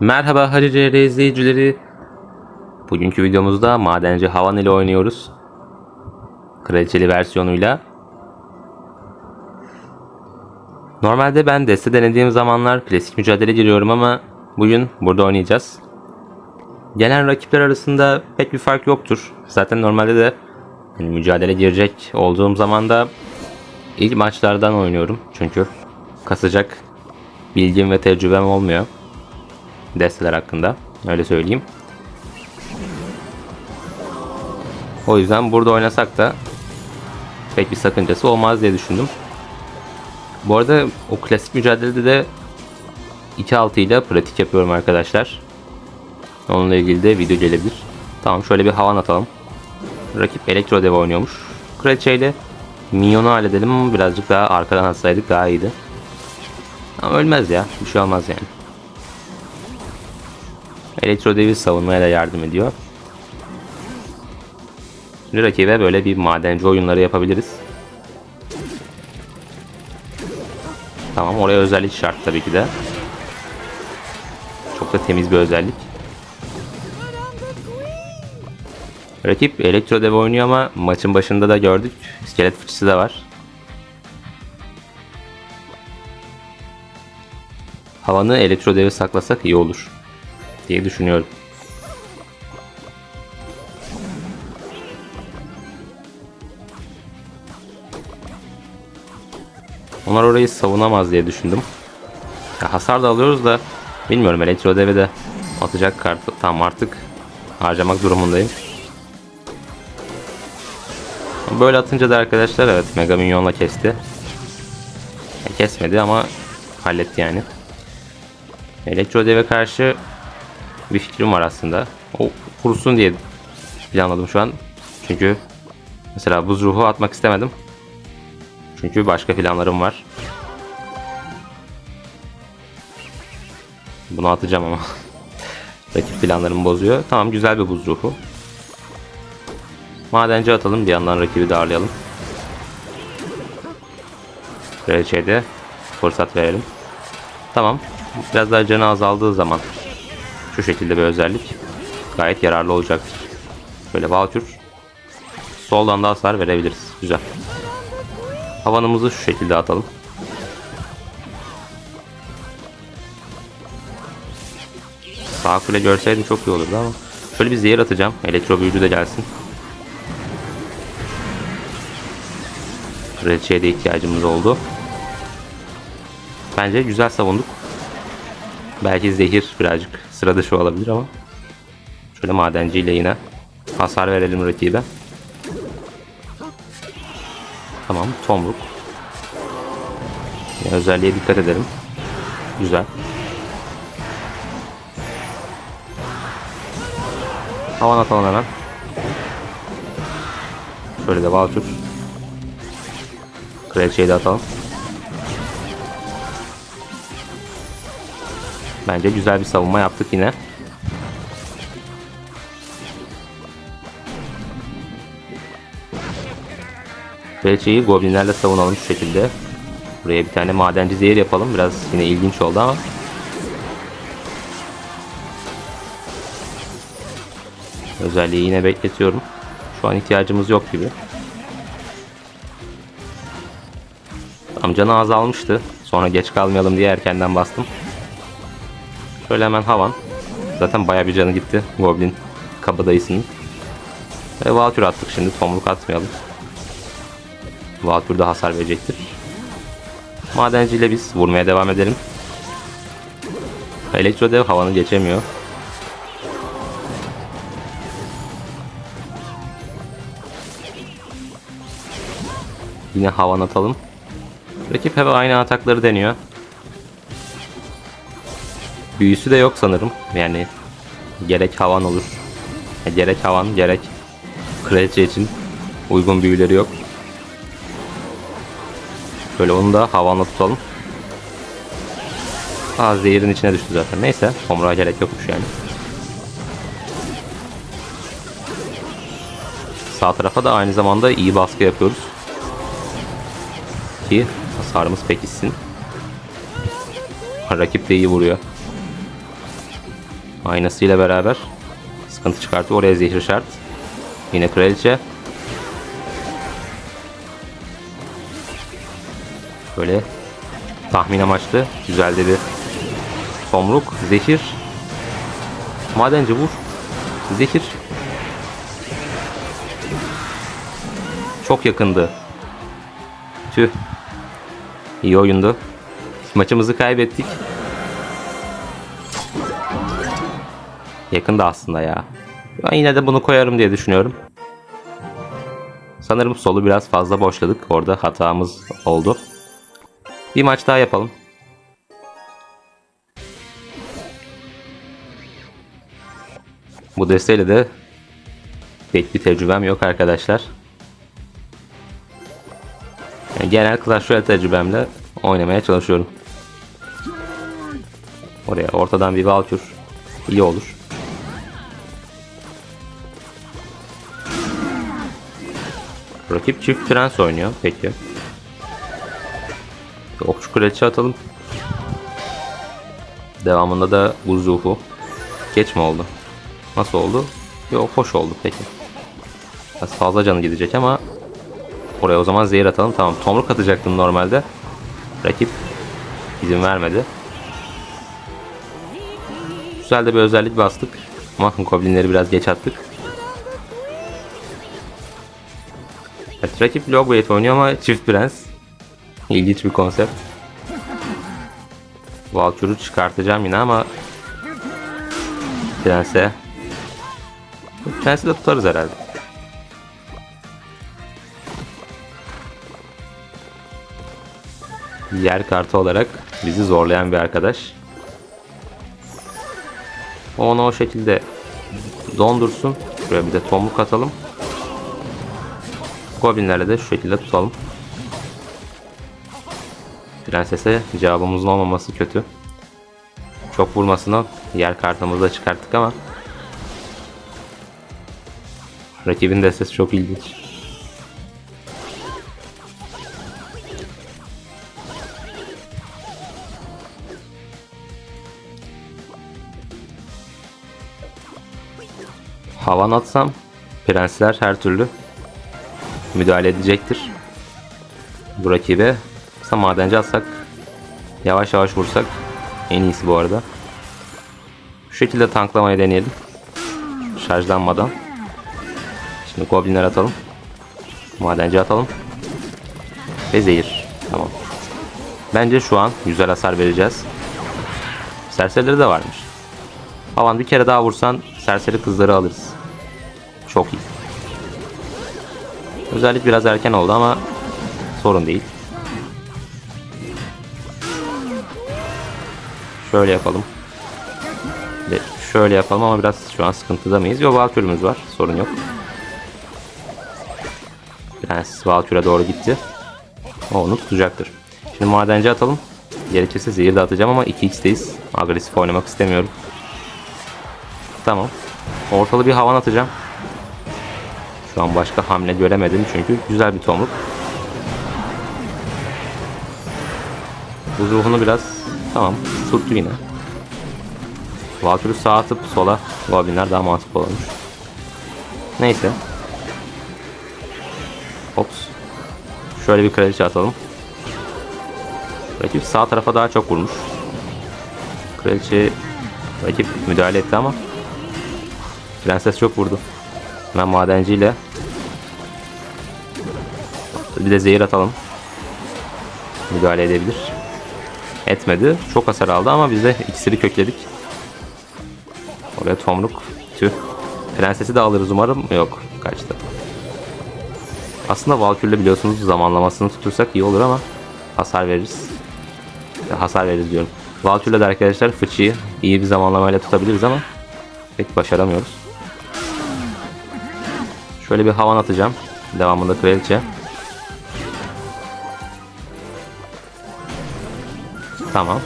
Merhaba Harice izleyicileri. Bugünkü videomuzda madenci Havan ile oynuyoruz. Kraliçeli versiyonuyla. Normalde ben deste denediğim zamanlar klasik mücadele giriyorum ama bugün burada oynayacağız. Gelen rakipler arasında pek bir fark yoktur. Zaten normalde de yani mücadele girecek olduğum zaman da ilk maçlardan oynuyorum. Çünkü kasacak bilgim ve tecrübem olmuyor desteler hakkında. Öyle söyleyeyim. O yüzden burada oynasak da pek bir sakıncası olmaz diye düşündüm. Bu arada o klasik mücadelede de 2.6 ile pratik yapıyorum arkadaşlar. Onunla ilgili de video gelebilir. Tamam şöyle bir havan atalım. Rakip elektro dev oynuyormuş. Kraliçe ile minyonu halledelim ama birazcık daha arkadan atsaydık daha iyiydi. Ama ölmez ya. Bir şey olmaz yani. Elektro devi savunmaya da yardım ediyor. Şimdi rakibe böyle bir madenci oyunları yapabiliriz. Tamam oraya özellik şart tabii ki de. Çok da temiz bir özellik. Rakip elektro dev oynuyor ama maçın başında da gördük. İskelet fıçısı da var. Havanı elektro devi saklasak iyi olur diye düşünüyorum. Onlar orayı savunamaz diye düşündüm. Ya hasar da alıyoruz da bilmiyorum elektro devi de atacak kartı tam artık harcamak durumundayım. Böyle atınca da arkadaşlar evet Mega Minyon'la kesti. Ya kesmedi ama halletti yani. Elektro deve karşı bir fikrim var aslında. O kurusun diye planladım şu an. Çünkü mesela buz ruhu atmak istemedim. Çünkü başka planlarım var. Bunu atacağım ama. Rakip planlarımı bozuyor. Tamam güzel bir buz ruhu. Madenci atalım bir yandan rakibi darlayalım. Kraliçeye de fırsat verelim. Tamam. Biraz daha canı azaldığı zaman şu şekilde bir özellik gayet yararlı olacaktır. Böyle Valkür soldan da hasar verebiliriz. Güzel. Havanımızı şu şekilde atalım. Sağ kule görseydim çok iyi olurdu ama şöyle bir zehir atacağım. Elektro büyücü de gelsin. Kraliçeye de ihtiyacımız oldu. Bence güzel savunduk. Belki zehir birazcık sıra dışı olabilir ama şöyle madenciyle yine hasar verelim rakibe. Tamam tomruk. Yine özelliğe dikkat edelim. Güzel. Havan atalım hemen. Şöyle de Valkür. Kraliçeyi de atalım. Bence güzel bir savunma yaptık yine. Kraliçeyi goblinlerle savunalım şu şekilde. Buraya bir tane madenci zehir yapalım. Biraz yine ilginç oldu ama. Özelliği yine bekletiyorum. Şu an ihtiyacımız yok gibi. Tam canı azalmıştı. Sonra geç kalmayalım diye erkenden bastım. Şöyle hemen havan. Zaten baya bir canı gitti. Goblin kabadayısının. Ve Valkür attık şimdi. Tomruk atmayalım. Valkür de hasar verecektir. Madenci ile biz vurmaya devam edelim. Elektro dev havanı geçemiyor. Yine havan atalım. Rakip hep aynı atakları deniyor. Büyüsü de yok sanırım. Yani gerek havan olur. Gerek havan gerek kraliçe için uygun büyüleri yok. Böyle onu da havanla tutalım. Aa zehirin içine düştü zaten. Neyse. Tomruğa gerek yokmuş yani. Sağ tarafa da aynı zamanda iyi baskı yapıyoruz. Ki hasarımız pekişsin. Rakip de iyi vuruyor. Aynasıyla beraber sıkıntı çıkartıyor. Oraya zehir şart. Yine kraliçe. Böyle tahmin amaçlı güzel de bir tomruk. Zehir. Madenci vur. Zehir. Çok yakındı. Tüh. İyi oyundu. Maçımızı kaybettik. Yakında aslında ya. Ben yine de bunu koyarım diye düşünüyorum. Sanırım solu biraz fazla boşladık. Orada hatamız oldu. Bir maç daha yapalım. Bu desteğiyle de pek bir tecrübem yok arkadaşlar. Yani genel Clash Royale tecrübemle oynamaya çalışıyorum. Oraya ortadan bir Valkür iyi olur. Rakip çift prens oynuyor. Peki. Okçu kraliçe atalım. Devamında da buz ruhu. Geç mi oldu? Nasıl oldu? Yok hoş oldu peki. Biraz fazla canı gidecek ama oraya o zaman zehir atalım. Tamam tomruk atacaktım normalde. Rakip izin vermedi. Güzel de bir özellik bastık. Ama goblinleri biraz geç attık. Evet, rakip low weight oynuyor ama çift prens. İlginç bir konsept. Valkür'ü çıkartacağım yine ama Prense Prensi de tutarız herhalde. Yer kartı olarak bizi zorlayan bir arkadaş. Onu o şekilde dondursun. Şuraya bir de tomruk atalım. Goblinlerle de şu şekilde tutalım. Prensese cevabımızın olmaması kötü. Çok vurmasına yer kartımızı da çıkarttık ama rakibin destesi çok ilginç. Havan atsam prensler her türlü müdahale edecektir. Bu rakibe Mesela madenci atsak yavaş yavaş vursak en iyisi bu arada. Şu şekilde tanklamayı deneyelim. Şarjlanmadan. Şimdi goblinler atalım. Madenci atalım. Ve zehir. Tamam. Bence şu an güzel hasar vereceğiz. Serserileri de varmış. Havan bir kere daha vursan serseri kızları alırız. Çok iyi. Özellik biraz erken oldu ama sorun değil. Şöyle yapalım. Ve şöyle yapalım ama biraz şu an sıkıntıda mıyız? Yok Valkür'ümüz var. Sorun yok. Prens Valkür'e doğru gitti. O onu tutacaktır. Şimdi madenci atalım. Gerekirse zehir de atacağım ama 2x'teyiz. Agresif oynamak istemiyorum. Tamam. Ortalı bir havan atacağım. Şu an başka hamle göremedim çünkü güzel bir tomruk. Bu ruhunu biraz tamam tuttu yine. Valkyrie'ü sağa atıp sola Goblinler daha mantıklı olmuş. Neyse. Ops. Şöyle bir kraliçe atalım. Rakip sağ tarafa daha çok vurmuş. Kraliçe rakip müdahale etti ama Prenses çok vurdu. Ben madenciyle bir de zehir atalım. Müdahale edebilir. Etmedi. Çok hasar aldı ama biz de iksiri kökledik. Oraya tomruk. Tüh. Prensesi de alırız umarım. Yok. Kaçtı. Aslında Valkyrie'le biliyorsunuz zamanlamasını tutursak iyi olur ama hasar veririz. Hasar veririz diyorum. Valkyrie'le de arkadaşlar fıçıyı iyi bir zamanlamayla tutabiliriz ama pek başaramıyoruz. Şöyle bir havan atacağım. Devamında kraliçe. Tamam.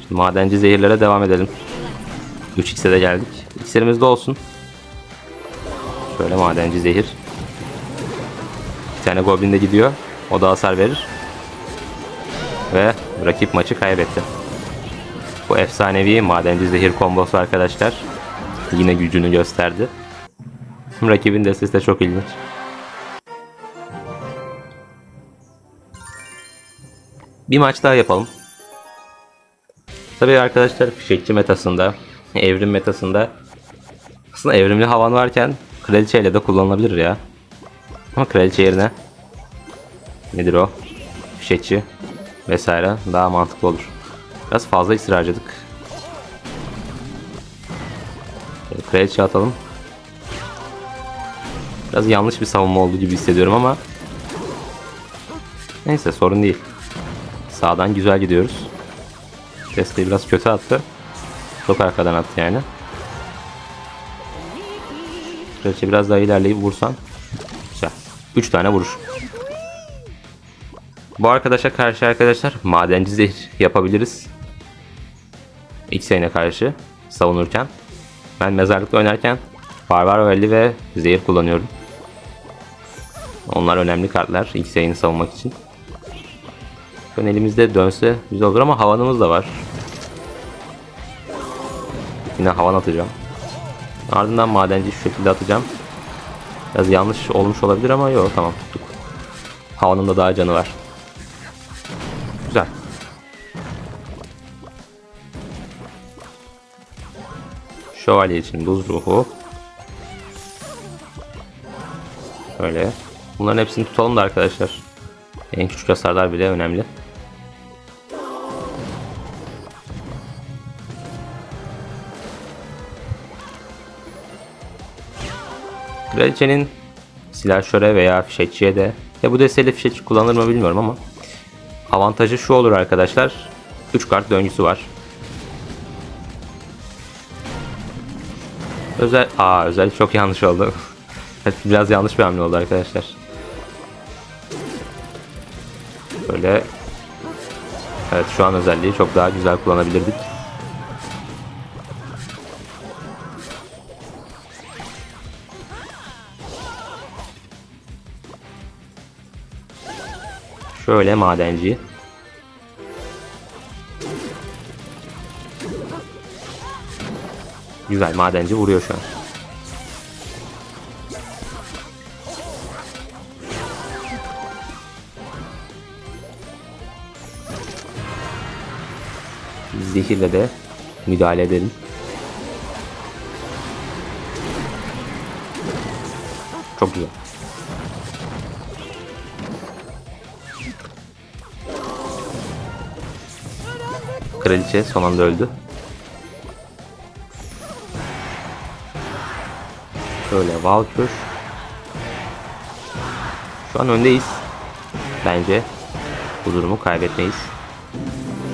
Şimdi madenci zehirlere devam edelim. 3x'e de geldik. İksirimiz de olsun. Şöyle madenci zehir. Bir tane goblin de gidiyor. O da hasar verir. Ve rakip maçı kaybetti. Bu efsanevi madenci zehir kombosu arkadaşlar. Yine gücünü gösterdi. Rakibin destesi de çok ilginç. Bir maç daha yapalım. Tabii arkadaşlar fişekçi metasında, evrim metasında aslında evrimli havan varken kraliçeyle de kullanılabilir ya. Ama kraliçe yerine nedir o? Fişekçi vesaire daha mantıklı olur. Biraz fazla ısrar harcadık. Kraliçe atalım. Biraz yanlış bir savunma oldu gibi hissediyorum ama neyse sorun değil. Sağdan güzel gidiyoruz. Desteği biraz kötü attı. Çok arkadan attı yani. Kraliçe biraz daha ilerleyip vursan. Güzel. 3 tane vuruş. Bu arkadaşa karşı arkadaşlar madenci zehir yapabiliriz. X'e karşı savunurken. Ben mezarlıkta oynarken Barbar Valley ve zehir kullanıyorum. Onlar önemli kartlar X'e savunmak için. An elimizde dönse güzel olur ama havanımız da var. Yine havan atacağım. Ardından madenci şu şekilde atacağım. Biraz yanlış olmuş olabilir ama yok tamam tuttuk. Havanın da daha canı var. Güzel. Şövalye için buz ruhu. Şöyle. Bunların hepsini tutalım da arkadaşlar. En küçük hasarlar bile önemli. Kraliçenin silahşöre veya fişekçiye de ya bu desteğiyle fişekçi kullanılır mı bilmiyorum ama avantajı şu olur arkadaşlar. 3 kart döngüsü var. Özel Aa özel çok yanlış oldu. biraz yanlış bir hamle oldu arkadaşlar. Böyle Evet şu an özelliği çok daha güzel kullanabilirdik. Şöyle madenci. Güzel madenci vuruyor şu an. Zehirle de müdahale edelim. Çok güzel. Kraliçe son anda öldü. Şöyle Valkür. Şu an öndeyiz. Bence bu durumu kaybetmeyiz.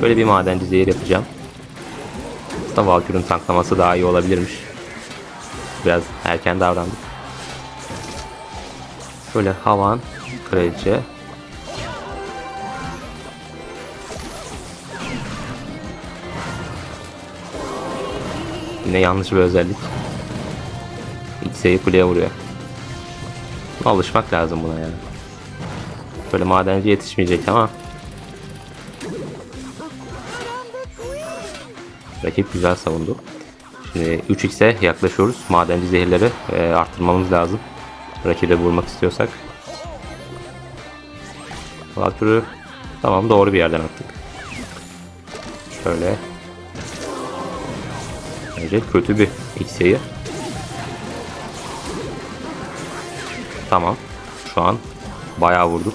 Şöyle bir madenci zehir yapacağım. Aslında Valkür'ün tanklaması daha iyi olabilirmiş. Biraz erken davrandık. Şöyle Havan, Kraliçe. Yine yanlış bir özellik. X'e'yi kuleye vuruyor. Alışmak lazım buna yani. Böyle madenci yetişmeyecek ama Rakip güzel savundu. Şimdi 3x'e yaklaşıyoruz. Madenci zehirleri e, arttırmamız lazım. Rakibe vurmak istiyorsak. Valkür'ü tamam doğru bir yerden attık. Şöyle. Bence kötü bir x'eyi. Tamam. Şu an bayağı vurduk.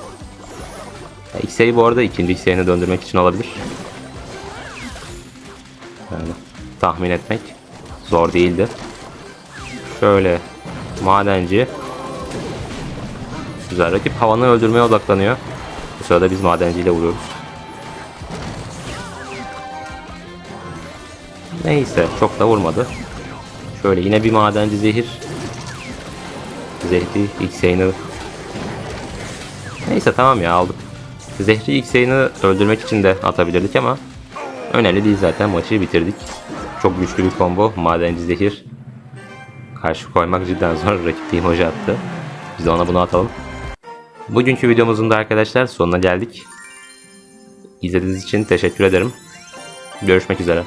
X'eyi bu arada ikinci X'e'ye döndürmek için olabilir. Yani tahmin etmek zor değildi. Şöyle madenci. Güzel rakip havanı öldürmeye odaklanıyor. Bu sırada biz madenciyle vuruyoruz. Neyse çok da vurmadı. Şöyle yine bir madenci zehir. Zehri yayını. Neyse tamam ya aldık. Zehri yayını öldürmek için de atabilirdik ama önemli değil zaten maçı bitirdik. Çok güçlü bir combo. Madenci zehir. Karşı koymak cidden zor. Rakip team hoca attı. Biz de ona bunu atalım. Bugünkü videomuzun da arkadaşlar sonuna geldik. İzlediğiniz için teşekkür ederim. Görüşmek üzere.